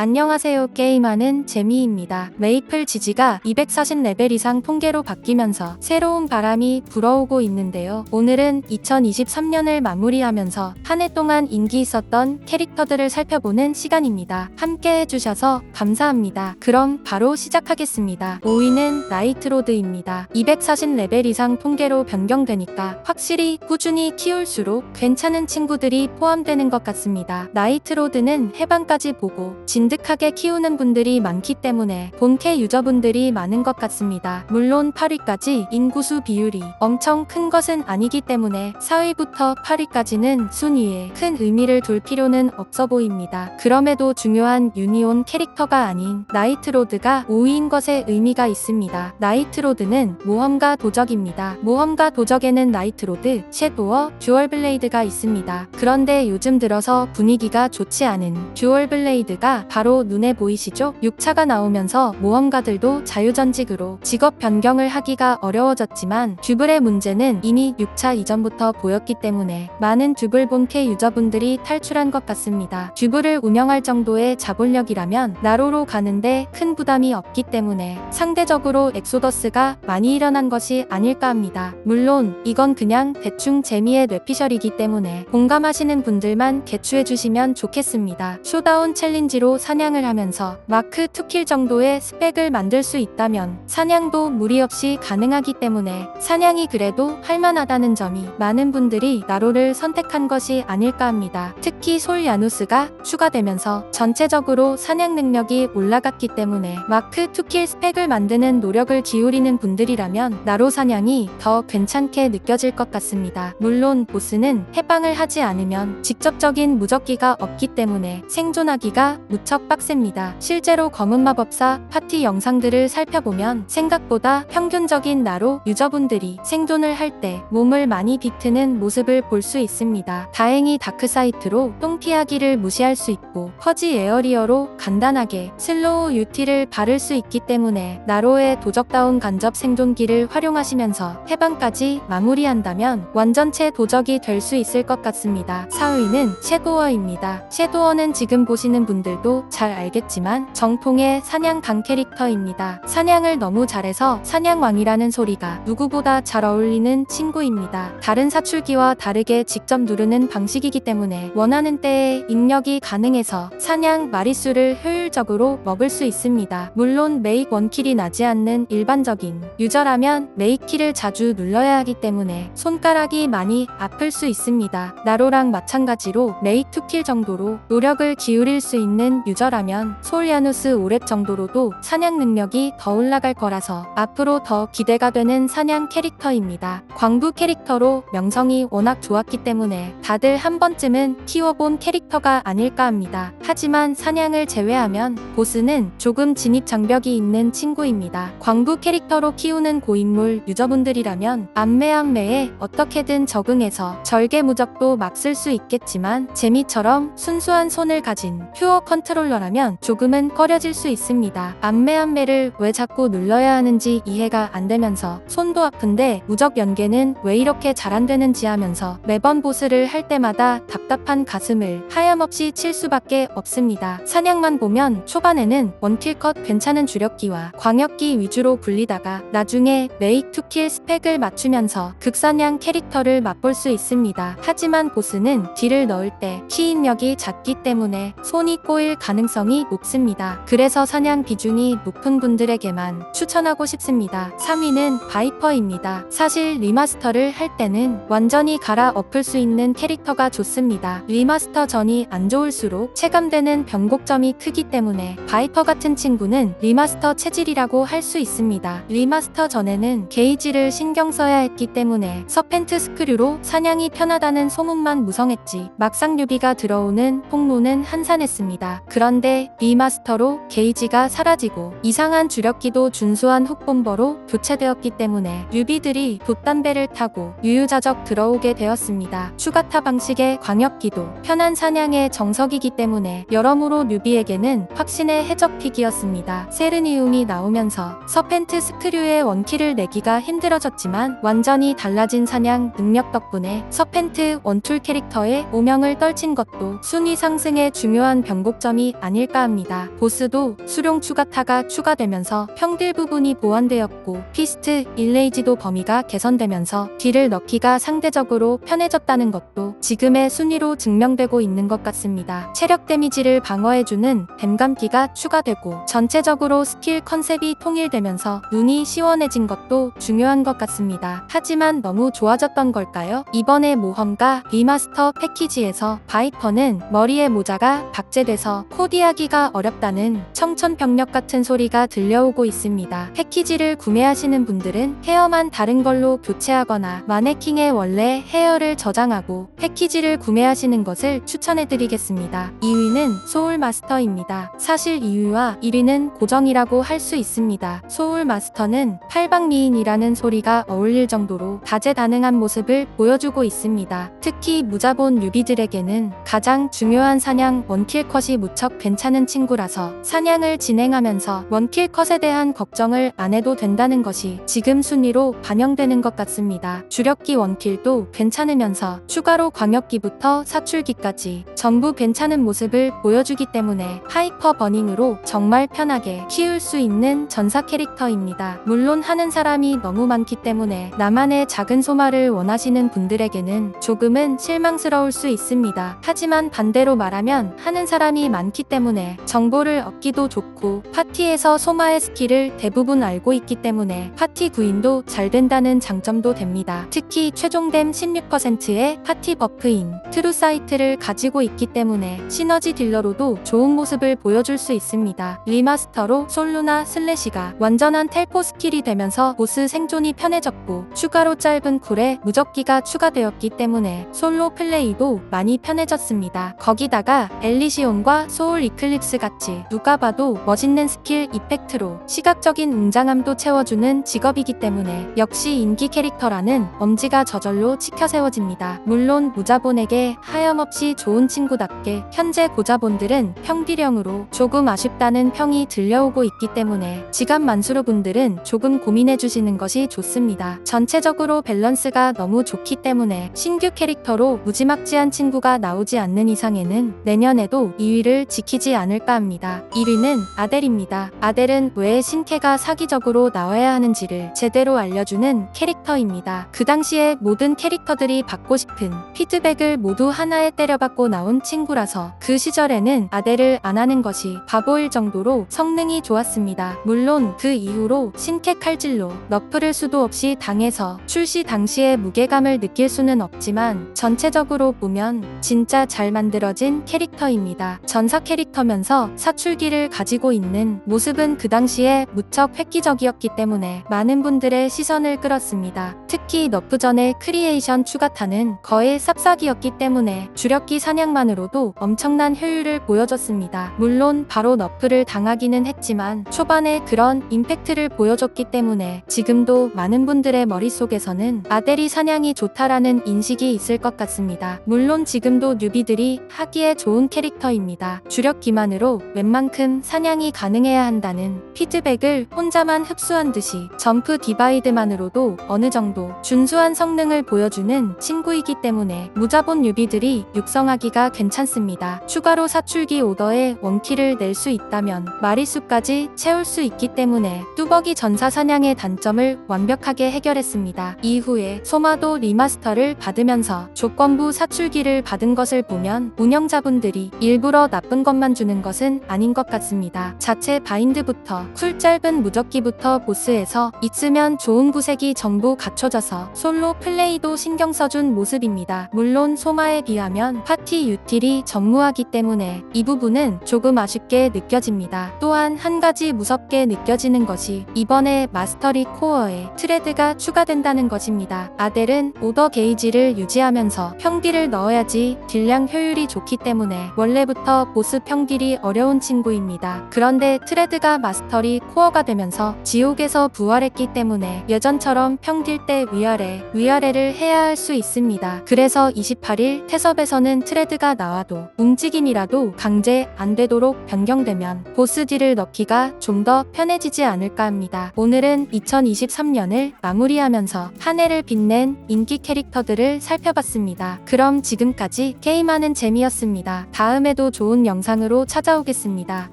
안녕하세요. 게임하는 재미입니다. 메이플 지지가 240레벨 이상 통계로 바뀌면서 새로운 바람이 불어오고 있는데요. 오늘은 2023년을 마무리하면서 한 해 동안 인기 있었던 캐릭터들을 살펴보는 시간입니다. 함께 해주셔서 감사합니다. 그럼 바로 시작하겠습니다. 5위는 나이트로드입니다. 240레벨 이상 통계로 변경되니까 확실히 꾸준히 키울수록 괜찮은 친구들이 포함되는 것 같습니다. 나이트로드는 해방까지 보고 진 득하게 키우는 분들이 많기 때문에 본캐 유저분들이 많은 것 같습니다. 물론 8위까지 인구수 비율이 엄청 큰 것은 아니기 때문에 4위부터 8위까지는 순위에 큰 의미를 둘 필요는 없어 보입니다. 그럼에도 중요한 유니온 캐릭터가 아닌 나이트로드가 5위인 것에 의미가 있습니다. 나이트로드는 모험가 도적입니다. 모험가 도적에는 나이트로드, 섀도어, 듀얼블레이드가 있습니다. 그런데 요즘 들어서 분위기가 좋지 않은 듀얼블레이드가 바로 눈에 보이시죠? 6차가 나오면서 모험가들도 자유전직으로 직업 변경을 하기가 어려워졌지만 듀블의 문제는 이미 6차 이전부터 보였기 때문에 많은 듀블 본캐 유저분들이 탈출한 것 같습니다. 듀블을 운영할 정도의 자본력이라면 나로로 가는데 큰 부담이 없기 때문에 상대적으로 엑소더스가 많이 일어난 것이 아닐까 합니다. 물론 이건 그냥 대충 재미의 뇌피셜이기 때문에 공감하시는 분들만 개추해 주시면 좋겠습니다. 쇼다운 챌린지로 사냥을 하면서 마크 2킬 정도의 스펙을 만들 수 있다면 사냥도 무리 없이 가능하기 때문에 사냥이 그래도 할만하다는 점이 많은 분들이 나로를 선택한 것이 아닐까 합니다. 특히 솔 야누스가 추가되면서 전체적으로 사냥 능력이 올라갔기 때문에 마크 2킬 스펙을 만드는 노력을 기울이는 분들이라면 나로 사냥이 더 괜찮게 느껴질 것 같습니다. 물론 보스는 해방을 하지 않으면 직접적인 무적기가 없기 때문에 생존하기가 무척 빡셉니다. 실제로 검은 마법사 파티 영상들을 살펴보면 생각보다 평균적인 나로 유저분들이 생존을 할 때 몸을 많이 비트는 모습을 볼 수 있습니다. 다행히 다크사이트로 똥피하기를 무시할 수 있고 퍼지 에어리어로 간단하게 슬로우 유티를 바를 수 있기 때문에 나로의 도적다운 간접 생존기를 활용하시면서 해방까지 마무리한다면 완전체 도적이 될 수 있을 것 같습니다. 4위는 섀도어입니다. 섀도어는 지금 보시는 분들도 잘 알겠지만 정통의 사냥 강 캐릭터입니다. 사냥을 너무 잘해서 사냥왕이라는 소리가 누구보다 잘 어울리는 친구입니다. 다른 사출기와 다르게 직접 누르는 방식이기 때문에 원하는 때에 입력이 가능해서 사냥 마리수를 효율적으로 먹을 수 있습니다. 물론 메이크 원킬이 나지 않는 일반적인 유저라면 메이크 키를 자주 눌러야 하기 때문에 손가락이 많이 아플 수 있습니다. 나로랑 마찬가지로 메이크 2킬 정도로 노력을 기울일 수 있는 유저라면 솔야누스 5렙 정도로도 사냥 능력이 더 올라갈 거라서 앞으로 더 기대가 되는 사냥 캐릭터입니다. 광부 캐릭터로 명성이 워낙 좋았기 때문에 다들 한 번쯤은 키워본 캐릭터가 아닐까 합니다. 하지만 사냥을 제외하면 보스는 조금 진입 장벽이 있는 친구입니다. 광부 캐릭터로 키우는 고인물 유저분들이라면 안매안매에 어떻게든 적응해서 절개 무적도 막 쓸 수 있겠지만 재미처럼 순수한 손을 가진 퓨어 컨트롤 러라면 조금은 꺼려질 수 있습니다. 안매안매를 왜 자꾸 눌러야 하는지 이해가 안 되면서 손도 아픈데 무적 연계는 왜 이렇게 잘 안 되는지 하면서 매번 보스를 할 때마다 답답한 가슴을 하염없이 칠 수밖에 없습니다. 사냥만 보면 초반에는 원킬컷 괜찮은 주력기와 광역기 위주로 굴리다가 나중에 메이크 투킬 스펙을 맞추면서 극사냥 캐릭터를 맛볼 수 있습니다. 하지만 보스는 딜을 넣을 때 키입력이 작기 때문에 손이 꼬일 가능성이 높습니다. 그래서 사냥 비중이 높은 분들에게만 추천하고 싶습니다. 3위는 바이퍼입니다. 사실 리마스터를 할 때는 완전히 갈아 엎을 수 있는 캐릭터가 좋습니다. 리마스터 전이 안 좋을수록 체감되는 변곡점이 크기 때문에 바이퍼 같은 친구는 리마스터 체질이라고 할 수 있습니다. 리마스터 전에는 게이지를 신경 써야 했기 때문에 서펜트 스크류로 사냥이 편하다는 소문만 무성했지 막상 류비가 들어오는 폭로는 한산했습니다. 그 런데 리마스터로 게이지가 사라지고 이상한 주력기도 준수한 훅본버로 교체되었기 때문에 류비들이 돛담배를 타고 유유자적 들어오게 되었습니다. 추가타 방식의 광역기도 편한 사냥의 정석이기 때문에 여러모로 류비에게는 확신의 해적픽이었습니다. 세르니움이 나오면서 서펜트 스크류의 원킬을 내기가 힘들어졌지만 완전히 달라진 사냥 능력 덕분에 서펜트 원툴 캐릭터의 오명을 떨친 것도 순위 상승에 중요한 변곡점이 아닐까 합니다. 보스도 수룡 추가타가 추가되면서 평딜 부분이 보완되었고 피스트, 일레이지도 범위가 개선되면서 딜을 넣기가 상대적으로 편해졌다는 것도 지금의 순위로 증명되고 있는 것 같습니다. 체력 데미지를 방어해주는 뱀감기가 추가되고 전체적으로 스킬 컨셉이 통일되면서 눈이 시원해진 것도 중요한 것 같습니다. 하지만 너무 좋아졌던 걸까요? 이번에 모험가 리마스터 패키지에서 바이퍼는 머리에 모자가 박제돼서 코디하기가 어렵다는 청천벽력 같은 소리가 들려오고 있습니다. 패키지를 구매하시는 분들은 헤어만 다른 걸로 교체하거나 마네킹의 원래 헤어를 저장하고 패키지를 구매하시는 것을 추천해드리겠습니다. 2위는 소울마스터입니다. 사실 2위와 1위는 고정이라고 할 수 있습니다. 소울마스터는 팔방미인이라는 소리가 어울릴 정도로 다재다능한 모습을 보여주고 있습니다. 특히 무자본 유비들에게는 가장 중요한 사냥 원킬 컷이 무척 괜찮은 친구라서 사냥을 진행하면서 원킬 컷에 대한 걱정을 안 해도 된다는 것이 지금 순위로 반영되는 것 같습니다. 주력기 원킬도 괜찮으면서 추가로 광역기부터 사출기까지 전부 괜찮은 모습을 보여주기 때문에 하이퍼 버닝으로 정말 편하게 키울 수 있는 전사 캐릭터입니다. 물론 하는 사람이 너무 많기 때문에 나만의 작은 소마를 원하시는 분들에게는 조금은 실망스러울 수 있습니다. 하지만 반대로 말하면 하는 사람이 많기 때문에 정보를 얻기도 좋고 파티에서 소마의 스킬을 대부분 알고 있기 때문에 파티 구인도 잘 된다는 장점도 됩니다. 특히 최종됨 16%의 파티 버프인 트루사이트를 가지고 있기 때문에 시너지 딜러로도 좋은 모습을 보여줄 수 있습니다. 리마스터로 솔루나 슬래시가 완전한 텔포 스킬이 되면서 보스 생존이 편해졌고 추가로 짧은 쿨에 무적기가 추가되었기 때문에 솔로 플레이도 많이 편해졌습니다. 거기다가 엘리시온과 소울 이클립스 같이 누가 봐도 멋있는 스킬 이펙트로 시각적인 웅장함도 채워주는 직업이기 때문에 역시 인기 캐릭터라는 엄지가 저절로 치켜 세워집니다. 물론 무자본에게 하염없이 좋은 친구답게 현재 고자본들은 평딜형으로 조금 아쉽다는 평이 들려오고 있기 때문에 지갑 만수르 분들은 조금 고민해 주시는 것이 좋습니다. 전체적으로 밸런스가 너무 좋기 때문에 신규 캐릭터로 무지막지한 친구가 나오지 않는 이상에는 내년에도 2위를 지키지 않을까 합니다. 1위는 아델입니다. 아델은 왜 신캐가 사기적으로 나와야 하는지를 제대로 알려주는 캐릭터입니다. 그 당시에 모든 캐릭터들이 받고 싶은 피드백을 모두 하나에 때려받고 나온 친구라서 그 시절에는 아델을 안 하는 것이 바보일 정도로 성능이 좋았습니다. 물론 그 이후로 신캐 칼질로 너프를 수도 없이 당해서 출시 당시에 무게감을 느낄 수는 없지만 전체적으로 보면 진짜 잘 만들어진 캐릭터입니다. 전사 캐릭터면서 사출기를 가지고 있는 모습은 그 당시에 무척 획기적이었기 때문에 많은 분들의 시선을 끌었습니다. 특히 너프 전의 크리에이션 추가타는 거의 싹싹이었기 때문에 주력기 사냥만으로도 엄청난 효율을 보여줬습니다. 물론 바로 너프를 당하기는 했지만 초반에 그런 임팩트를 보여줬기 때문에 지금도 많은 분들의 머릿속에서는 아델이 사냥이 좋다라는 인식이 있을 것 같습니다. 물론 지금도 뉴비들이 하기에 좋은 캐릭터입니다. 주력 기만으로 웬만큼 사냥이 가능해야 한다는 피드백을 혼자만 흡수한 듯이 점프 디바이드만으로도 어느 정도 준수한 성능을 보여주는 친구이기 때문에 무자본 뉴비들이 육성하기가 괜찮습니다. 추가로 사출기 오더에 원키를 낼 수 있다면 마리수까지 채울 수 있기 때문에 뚜벅이 전사 사냥의 단점을 완벽하게 해결했습니다. 이후에 소마도 리마스터를 받으면서 조건부 사출기를 받은 것을 보면 운영자분들이 일부러 나쁜 것만 주는 것은 아닌 것 같습니다. 자체 바인드부터 쿨 짧은 무적기부터 보스에서 있으면 좋은 구색이 전부 갖춰져서 솔로 플레이도 신경 써준 모습입니다. 물론 소마에 비하면 파티 유틸이 전무하기 때문에 이 부분은 조금 아쉽게 느껴집니다. 또한 한 가지 무섭게 느껴지는 것이 이번에 마스터리 코어에 트레드가 추가된다는 것입니다. 아델은 오더 게이지를 유지하면서 평딜을 넣어야지 딜량 효율이 좋기 때문에 원래부터 보스 평딜이 어려운 친구입니다. 그런데 트레드가 마스터리 코어가 되면서 지옥에서 부활했기 때문에 예전처럼 평딜 때 위아래, 위아래를 해야 할 수 있습니다. 그래서 28일 태섭에서는 트레드가 나와도 움직임이라도 강제 안 되도록 변경되면 보스 딜을 넣기가 좀 더 편해지지 않을까 합니다. 오늘은 2023년을 마무리하면서 한 해를 빛낸 인기 캐릭터들을 살펴봤습니다. 그럼 지금까지 게임하는 재미였습니다. 다음에도 좋은 영상 영상으로 찾아오겠습니다.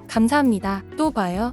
감사합니다. 또 봐요.